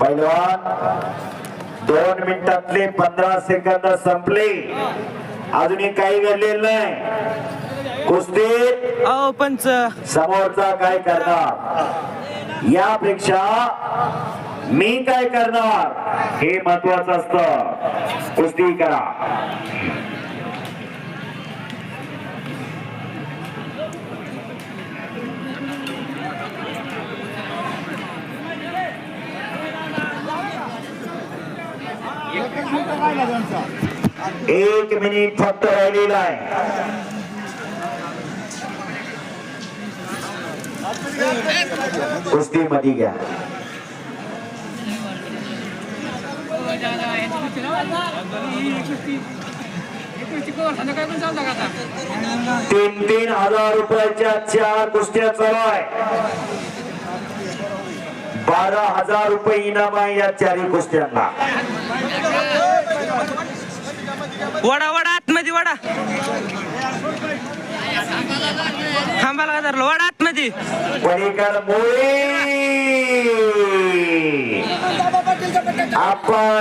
पैलवान दोन मिनिटातले पंधरा सेकंद संपले. अजूनही काही घडलेलं नाही. कुस्ती पंच. समोरचा काय करणार? यापेक्षा मी काय करणार? हे महत्वाचं असतं. कुस्ती करा. एक मिनिट फक्त राहिलेला आहे. कुस्ती मध्ये घ्या. तीन तीन हजार रुपयाच्या चार कुस्त्या चालू आहे. बारा हजार रुपये इनाम आहे या चारही कुस्त्यांना वडा वडा आतमध्ये वडा. खांबाला का धरलं? वडा आतमध्ये. पलीकड मोळी. आपण